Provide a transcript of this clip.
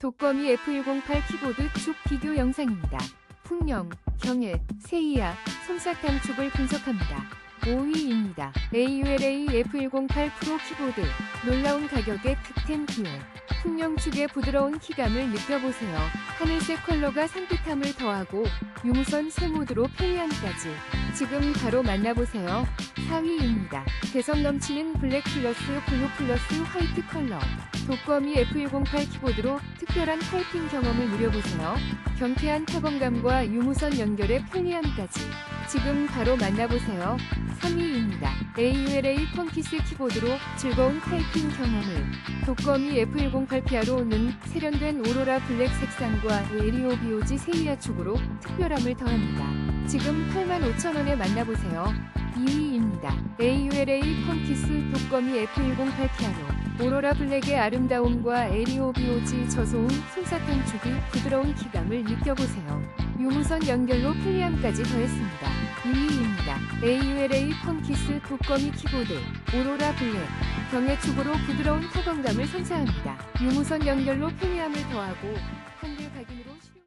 독거미 F108 키보드 축 비교 영상입니다. 풍령, 경해, 세이아, 솜사탕 축을 분석합니다. 5위입니다. AULA F108 프로 키보드. 놀라운 가격에 득템 기회. 풍령 축의 부드러운 키감을 느껴보세요. 하늘색 컬러가 산뜻함을 더하고 유무선 새 모드로 편리함까지. 지금 바로 만나보세요. 4위입니다. 개성 넘치는 블랙 플러스 블루 플러스 화이트 컬러. 독거미 F108 키보드로 특별한 타이핑 경험을 누려보세요. 경쾌한 타건감과 유무선 연결의 편리함까지. 지금 바로 만나보세요. 3위입니다. AULA 펑키스 키보드로 즐거운 타이핑 경험을. 독거미 F108PRO는 세련된 오로라 블랙 색상과 에리오 비오지 세이아 축으로 특별함을 더합니다. 지금 85,000원에 만나보세요. 2위입니다. AULA 펑키스 독거미 F108PRO. 오로라 블랙의 아름다움과 에리오 비오지 저소음 솜사탕 축의 부드러운 키감을 느껴보세요. 유무선 연결로 편리함까지 더했습니다. 2위입니다. AULA 펑키스 독거미 키보드 오로라 블랙 경해축으로 부드러운 타건감을 선사합니다. 유무선 연결로 편리함을 더하고 한글 각인으로 쉽